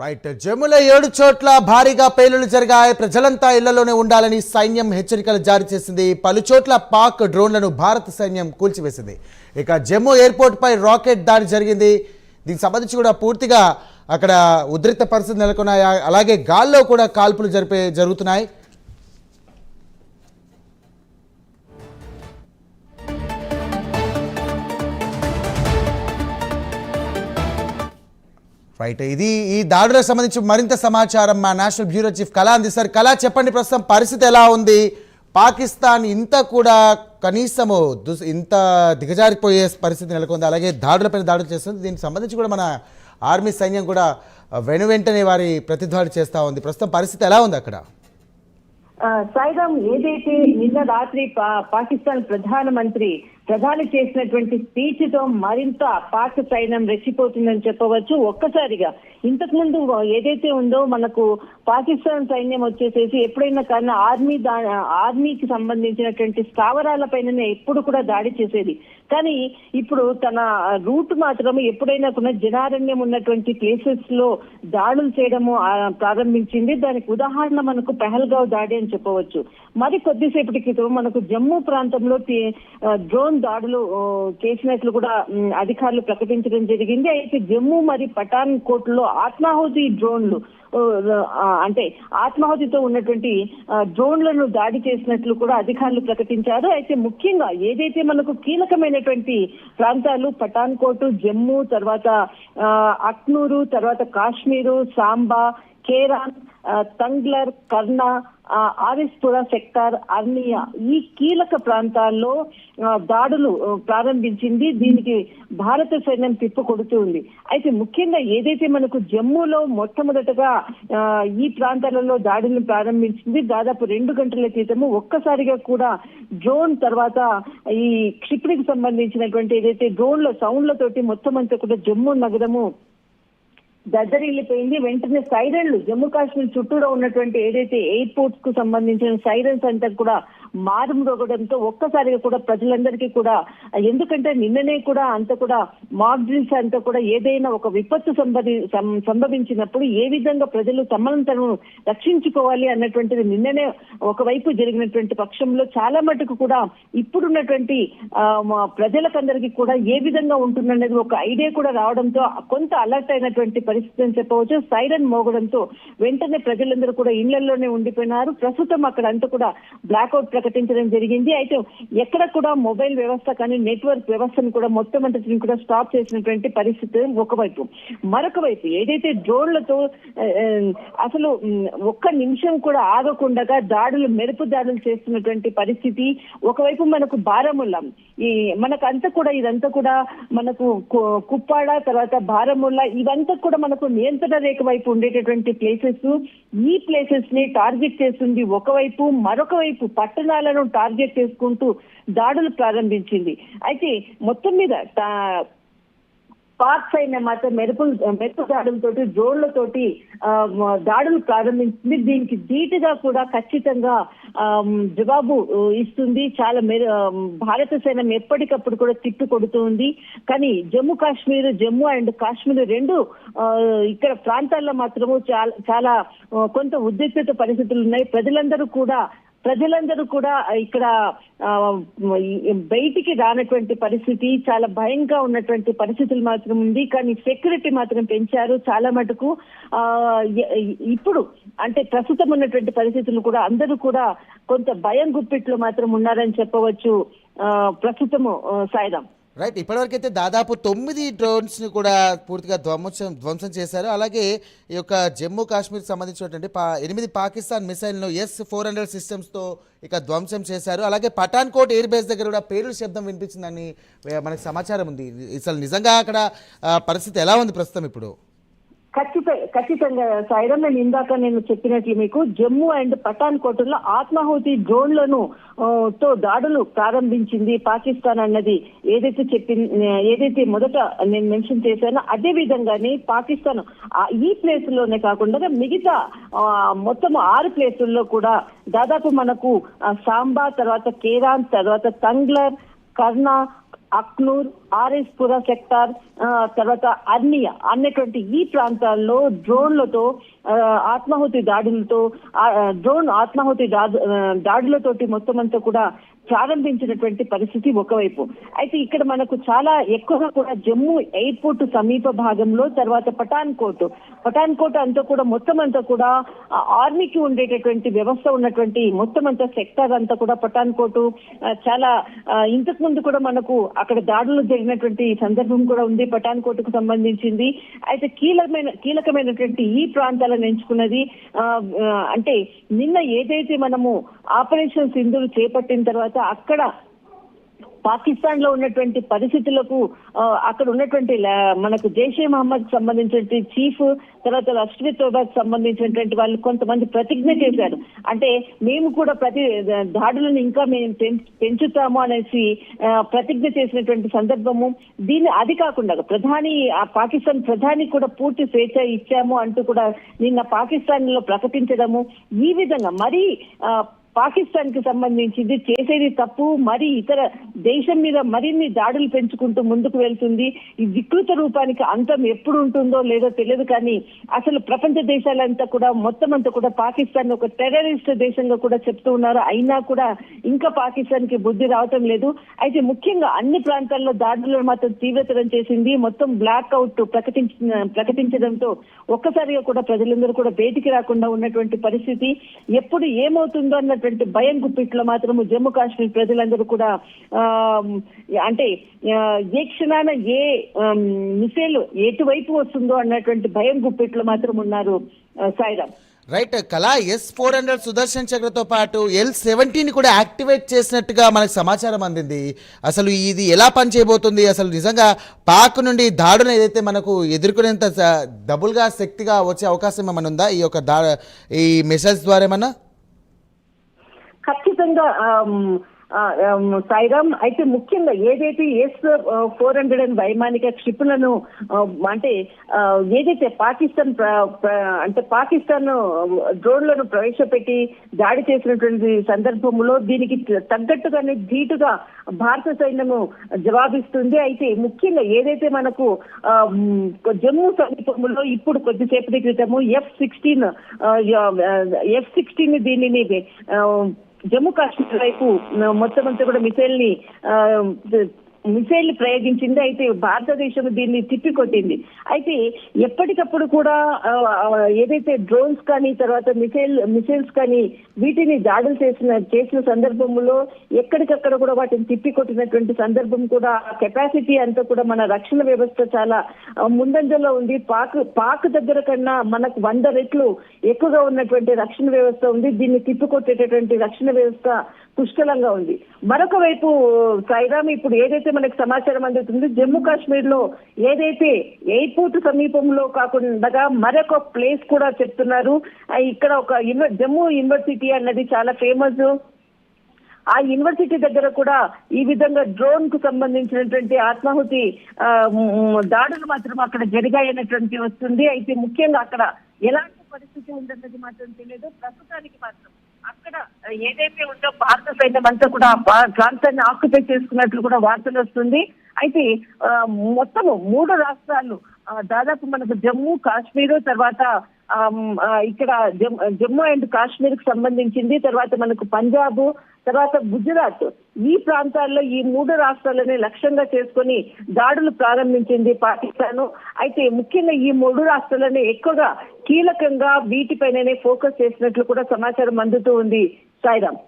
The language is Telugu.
రైట్. జమ్ములో ఏడు చోట్ల భారీగా పేలులు జరిగాయి. ప్రజలంతా ఇళ్ళలోనే ఉండాలని సైన్యం హెచ్చరికలు జారీ చేసింది. పలు చోట్ల పాక్ డ్రోన్లను భారత సైన్యం కూల్చివేసింది. ఇక జమ్మూ ఎయిర్పోర్ట్పై రాకెట్ దాడి జరిగింది. దీనికి సంబంధించి కూడా పూర్తిగా అక్కడ ఉద్రిక్త పరిస్థితి నెలకొన్నాయి. అలాగే గాల్లో కూడా కాల్పులు జరిపే జరుగుతున్నాయి. రైట్ ఇది ఈ దాడులకు సంబంధించి మరింత సమాచారం మా నేషనల్ బ్యూరో చీఫ్ కళా అందిస్తారు కళా చెప్పండి ప్రస్తుతం పరిస్థితి ఎలా ఉంది? పాకిస్తాన్ ఇంత కూడా కనీసము దుస్ ఇంత దిగజారిపోయే పరిస్థితి నెలకొంది. అలాగే దాడులపైన దాడులు చేస్తుంది. దీనికి సంబంధించి కూడా మన ఆర్మీ సైన్యం కూడా వెను వెంటనే వారి ప్రతిదాడి చేస్తూ ఉంది. ప్రస్తుతం పరిస్థితి ఎలా ఉంది అక్కడ? ఆ, సాయిరామ్ ఏదైతే నిన్న రాత్రి పా- పాకిస్తాన్ ప్రధానమంత్రి ప్రధాని చేసినటువంటి స్పీచ్తో మరింత పాక్ సైన్యం రెచ్చిపోతుందని చెప్పవచ్చు. ఒక్కసారిగా ఇంతకు ముందు ఏదైతే ఉందో మనకు పాకిస్తాన్ సైన్యం వచ్చేసేసి ఎప్పుడైనా కానీ ఆర్మీ దా ఆర్మీకి సంబంధించినటువంటి స్థావరాల పైననే ఎప్పుడు కూడా దాడి చేసేది. కానీ ఇప్పుడు తన రూట్ మాత్రం ఎప్పుడైనా కూడా జనారణ్యం ఉన్నటువంటి ప్లేసెస్లో దాడులు చేయడము ప్రారంభించింది. దానికి ఉదాహరణ మనకు పెహల్గావ్ దాడి అని చెప్పవచ్చు. మరి కొద్దిసేపటి క్రితం మనకు జమ్మూ ప్రాంతంలో డ్రోన్ దాడులు చేసినట్లు కూడా అధికారులు ప్రకటించడం జరిగింది. అయితే జమ్మూ మరి పఠాన్ కోట్లో ఆత్మాహుతి డ్రోన్లు అంటే ఆత్మాహుతితో ఉన్నటువంటి డ్రోన్లను దాడి చేసినట్లు కూడా అధికారులు ప్రకటించారు. అయితే ముఖ్యంగా ఏదైతే మనకు కీలకమైనటువంటి ప్రాంతాలు పఠాన్కోట్ జమ్మూ తర్వాత ఆ, అక్నూరు తర్వాత కాశ్మీరు సాంబా కేరాన్ తంగ్లర్ కర్ణా ఆ, సెక్టార్ అర్నియా ఈ కీలక ప్రాంతాల్లో దాడులు ప్రారంభించింది. దీనికి భారత సైన్యం తిప్పు కొడుతూ ఉంది. అయితే ముఖ్యంగా ఏదైతే మనకు జమ్మూలో మొట్టమొదటగా ఈ ప్రాంతాలలో దాడులను ప్రారంభించింది దాదాపు రెండు గంటల క్రితము ఒక్కసారిగా కూడా డ్రోన్ తర్వాత ఈ క్షిపణికి సంబంధించినటువంటి ఏదైతే డ్రోన్ల సౌండ్లతోటి మొత్తం అంతా కూడా జమ్మూ నగరము దద్దరిల్లిపోయింది. వెంటనే సైరన్లు. జమ్మూ కాశ్మీర్ చుట్టూరా ఉన్నటువంటి ఏదైతే ఎయిర్పోర్ట్స్కు సంబంధించిన సైరన్స్ అంతా కూడా మారుమ్రోగడంతో ఒక్కసారిగా కూడా ప్రజలందరికీ కూడా ఎందుకంటే నిన్ననే కూడా అంత కూడా మాక్ డ్రిల్స్ అంతా కూడా ఏదైనా ఒక విపత్తు సంభవి సంభవించినప్పుడు ఏ విధంగా ప్రజలు తమను తను రక్షించుకోవాలి అన్నటువంటిది నిన్ననే ఒకవైపు జరిగినటువంటి పక్షంలో చాలా మటుకు కూడా ఇప్పుడున్నటువంటి మా ప్రజలకందరికీ కూడా ఏ విధంగా ఉంటుందనేది ఒక ఐడియా కూడా రావడంతో కొంత అలర్ట్ అయినటువంటి పరిస్థితి అని చెప్పవచ్చు సైరన్ మోగడంతో వెంటనే ప్రజలందరూ కూడా ఇళ్ళలోనే ఉండిపోయినారు. ప్రస్తుతం అక్కడ అంతా కూడా బ్లాక్అవుట్ ప్రకటించడం జరిగింది. అయితే ఎక్కడ కూడా మొబైల్ వ్యవస్థ కానీ నెట్వర్క్ వ్యవస్థను కూడా మొత్తం అంతటిని కూడా స్టాప్ చేసినటువంటి పరిస్థితి ఒకవైపు. మరొక వైపు ఏదైతే డ్రోన్లతో అసలు ఒక్క నిమిషం కూడా ఆగకుండా దాడులు మెరుపు దాడులు చేస్తున్నటువంటి పరిస్థితి ఒకవైపు మనకు బారాముల్లా. ఈ మనకు అంతా కూడా ఇదంతా కూడా మనకు కుప్పాడ తర్వాత బారాముల్లా ఇవంతా కూడా మనకు నియంత్రణ రేఖ వైపు ఉండేటటువంటి ప్లేసెస్ ఈ ప్లేసెస్ని టార్గెట్ చేస్తుంది ఒకవైపు మరొక వైపు పట్టణాలను టార్గెట్ చేసుకుంటూ దాడులు ప్రారంభించింది. అయితే మొత్తం మీద పార్ట్స్ అయిన మాత్రం మెరుపు మెరుపు దాడులతోటి డ్రోన్లతోటి ఆ, దాడులు ప్రారంభించింది. దీనికి ధీటుగా కూడా ఖచ్చితంగా ఆ, జవాబు ఇస్తుంది. చాలా మెరు భారత సైన్యం ఎప్పటికప్పుడు కూడా తిట్టు కొడుతుంది కానీ జమ్మూ కాశ్మీర్ జమ్మూ అండ్ కాశ్మీర్ రెండు ఆ, ఇక్కడ ప్రాంతాల్లో మాత్రము చాలా చాలా కొంత ఉద్రిక్తత పరిస్థితులు ఉన్నాయి. ప్రజలందరూ కూడా ప్రజలందరూ కూడా ఇక్కడ ఆ, బయటికి రానటువంటి పరిస్థితి చాలా భయంగా ఉన్నటువంటి పరిస్థితులు మాత్రం ఉంది. కానీ సెక్యూరిటీ మాత్రం పెంచారు. చాలా మటుకు ఆ ఇప్పుడు అంటే ప్రస్తుతం ఉన్నటువంటి పరిస్థితులు కూడా అందరూ కూడా కొంత భయం గుప్పిట్లో మాత్రం ఉన్నారని చెప్పవచ్చు ఆ, ప్రస్తుతము సాయిదాం సాయిరాం. రైట్ ఇప్పటివరకు అయితే దాదాపు తొమ్మిది డ్రోన్స్ని కూడా పూర్తిగా ధ్వంసం ధ్వంసం చేశారు. అలాగే ఈ యొక్క జమ్మూ కాశ్మీర్ సంబంధించినటువంటి పా ఎనిమిది పాకిస్తాన్ మిసైల్ను ఎస్ ఫోర్ హండ్రెడ్ సిస్టమ్స్తో ఇక ధ్వంసం చేశారు. అలాగే పఠాన్కోట్ ఎయిర్ బేస్ దగ్గర కూడా పేరుల శబ్దం వినిపించిందని మనకు సమాచారం ఉంది. అసలు నిజంగా అక్కడ పరిస్థితి ఎలా ఉంది ప్రస్తుతం ఇప్పుడు? ఖచ్చితంగా ఖచ్చితంగా సైరం నేను ఇందాక నేను చెప్పినట్లు మీకు జమ్మూ అండ్ పఠాన్ కోటలో ఆత్మాహుతి డ్రోన్లను తో దాడులు ప్రారంభించింది పాకిస్తాన్ అన్నది ఏదైతే చెప్పి ఏదైతే మొదట నేను మెన్షన్ చేశానో అదే విధంగానే పాకిస్తాన్ ఆ ఈ ప్లేస్లోనే కాకుండా మిగతా మొత్తం ఆరు ప్లేసుల్లో కూడా దాదాపు మనకు సాంబా తర్వాత కేరాన్ తర్వాత Tangdhar కర్నా Akhnoor R S Pura sector తర్వాత అర్నియా అన్నటువంటి ఈ ప్రాంతాల్లో డ్రోన్లతో ఆత్మాహుతి దాడులతో ఆ, డ్రోన్ ఆత్మాహుతి దాడు- దాడులతోటి మొత్తం అంతా కూడా ప్రారంభించినటువంటి పరిస్థితి ఒకవైపు. అయితే ఇక్కడ మనకు చాలా ఎక్కువగా కూడా జమ్మూ ఎయిర్పోర్ట్ సమీప భాగంలో తర్వాత పఠాన్ కోట్. పఠాన్ కోట్ అంతా కూడా మొత్తం అంతా కూడా ఆర్మీకి ఉండేటటువంటి వ్యవస్థ ఉన్నటువంటి మొత్తం అంతా సెక్టర్ అంతా కూడా పఠాన్ కోట్. చాలా ఇంతకు ముందు కూడా మనకు అక్కడ దాడులు జరిగినటువంటి సందర్భం కూడా ఉంది పఠాన్ కోట్కు సంబంధించింది. అయితే కీలకమైన కీలకమైనటువంటి ఈ ప్రాంతాల ప్రాంతాలను ఎంచుకున్నది ఆ, అంటే నిన్న ఏదైతే మనము ఆపరేషన్ సింధులు చేపట్టిన తర్వాత అక్కడ పాకిస్తాన్లో ఉన్నటువంటి పరిస్థితులకు అక్కడ ఉన్నటువంటి మనకు జైషే మహమ్మద్ సంబంధించినటువంటి చీఫ్ తర్వాత రష్మి తోబాకి సంబంధించినటువంటి వాళ్ళు కొంతమంది ప్రతిజ్ఞ చేశారు. అంటే మేము కూడా ప్రతి దాడులను ఇంకా మేము పెంచుతాము అనేసి ఆ, ప్రతిజ్ఞ చేసినటువంటి సందర్భము. దీన్ని అది కాకుండా ప్రధాని ఆ పాకిస్తాన్ ప్రధాని కూడా పూర్తి స్వేచ్ఛ ఇచ్చాము అంటూ కూడా నిన్న పాకిస్తాన్లో ప్రకటించడము. ఈ విధంగా మరీ ఆ, పాకిస్తాన్కి సంబంధించింది చేసేది తప్పు మరి ఇతర దేశం మీద మరిన్ని దాడులు పెంచుకుంటూ ముందుకు వెళ్తుంది. ఈ వికృత రూపానికి అంతం ఎప్పుడు ఉంటుందో లేదో తెలియదు కానీ అసలు ప్రపంచ దేశాలంతా కూడా మొత్తం అంతా కూడా పాకిస్తాన్ ఒక టెర్రరిస్ట్ దేశంగా కూడా చెప్తూ ఉన్నారు. అయినా కూడా ఇంకా పాకిస్తాన్కి బుద్ధి రావటం లేదు. అయితే ముఖ్యంగా అన్ని ప్రాంతాల్లో దాడులను మాత్రం తీవ్రతరం చేసింది. మొత్తం బ్లాక్ అవుట్ ప్రకటించిన ప్రకటించడంతో ఒక్కసారిగా కూడా ప్రజలందరూ కూడా బయటికి రాకుండా ఉన్నటువంటి పరిస్థితి. ఎప్పుడు ఏమవుతుందో ఉన్నటువంటి భయం గుప్పిట్లో మాత్రము జమ్మూ కాశ్మీర్ ప్రజలందరూ కూడా అంటే ఏ క్షణాన ఏ మిసైల్ ఎటువైపు వస్తుందో అన్నటువంటి భయం గుప్పిట్లో మాత్రం ఉన్నారు సాయిరామ్. రైట్ కళా ఎస్ ఫోర్ హండ్రెడ్ సుదర్శన్ చక్రతో పాటు ఎల్ సెవెంటీని కూడా యాక్టివేట్ చేసినట్టుగా మనకు సమాచారం అందింది. అసలు ఇది ఎలా పనిచేయబోతుంది? అసలు నిజంగా పాక్ నుండి దాడును ఏదైతే మనకు ఎదుర్కొనేంత డబుల్గా శక్తిగా వచ్చే అవకాశం ఏమైనా ఉందా? ఈ యొక్క దా ఈ మెసేజ్ ద్వారా ఏమన్నా? ఖచ్చితంగా సాయిరామ్ అయితే ముఖ్యంగా ఏదైతే ఎస్ ఫోర్ హండ్రెడ్ అండ్ వైమానిక క్షిపులను అంటే ఆ, ఏదైతే పాకిస్తాన్ అంటే పాకిస్తాన్ డ్రోన్లను ప్రవేశపెట్టి దాడి చేసినటువంటి సందర్భంలో దీనికి తగ్గట్టుగానే ధీటుగా భారత సైన్యము జవాబిస్తుంది. అయితే ముఖ్యంగా ఏదైతే మనకు ఆ, జమ్మూ సమీపంలో ఇప్పుడు కొద్దిసేపటి క్రితము ఎఫ్ సిక్స్టీన్ ఎఫ్ సిక్స్టీన్ దీనిని జమ్మూ కాశ్మీర్ వైపు ఆ, మొత్తం అంతా కూడా మిసైల్ని ఆ, మిసైల్ ప్రయోగించింది అయితే భారతదేశం దీన్ని తిప్పికొట్టింది. అయితే ఎప్పటికప్పుడు కూడా ఏదైతే డ్రోన్స్ కానీ తర్వాత మిసైల్ మిసైల్స్ కానీ వీటిని దాడులు చేసిన చేసిన సందర్భంలో ఎక్కడికక్కడ కూడా వాటిని తిప్పికొట్టినటువంటి సందర్భం కూడా కెపాసిటీ అంతా కూడా మన రక్షణ వ్యవస్థ చాలా ముందంజలో ఉంది. పాక్ పాక్ దగ్గర కన్నా మనకు వంద రెట్లు ఎక్కువగా ఉన్నటువంటి రక్షణ వ్యవస్థ ఉంది. దీన్ని తిప్పికొట్టేటటువంటి రక్షణ వ్యవస్థ పుష్కలంగా ఉంది. మరొక వైపు సైరామ్ ఇప్పుడు ఏదైతే మనకు సమాచారం అందుతుంది. జమ్మూ కాశ్మీర్లో ఏదైతే ఎయిర్పోర్ట్ సమీపంలో కాకుండా మరొక ప్లేస్ కూడా చెప్తున్నారు. ఇక్కడ ఒక జమ్మూ యూనివర్సిటీ అన్నది చాలా ఫేమస్. ఆ యూనివర్సిటీ దగ్గర కూడా ఈ విధంగా డ్రోన్కు సంబంధించినటువంటి ఆత్మాహుతి దాడులు మాత్రం అక్కడ జరిగాయనటువంటి వస్తుంది. అయితే ముఖ్యంగా అక్కడ ఎలాంటి పరిస్థితి ఉందన్నది మాత్రం తెలియదు. ప్రస్తుతానికి మాత్రం. అక్కడ ఏదైతే ఉందో భారత సైన్యం అంతా కూడా ప్రాంతాన్ని ఆక్యుపై చేసుకున్నట్లు కూడా వార్తలు వస్తుంది. అయితే ఆ, మొత్తము మూడు రాష్ట్రాలు దాదాపు మనకు జమ్మూ కాశ్మీర్ తర్వాత ఆ, ఇక్కడ జమ్- జమ్మూ అండ్ కాశ్మీర్కి సంబంధించింది తర్వాత మనకు పంజాబ్ తర్వాత గుజరాత్. ఈ ప్రాంతాల్లో ఈ మూడు రాష్ట్రాలని లక్ష్యంగా చేసుకొని దాడులు ప్రారంభించింది పాకిస్తాన్. అయితే ముఖ్యంగా ఈ మూడు రాష్ట్రాలని ఎక్కువగా కీలకంగా వీటిపైననే ఫోకస్ చేసినట్లు కూడా సమాచారం అందుతూ ఉంది సాయిరామ్.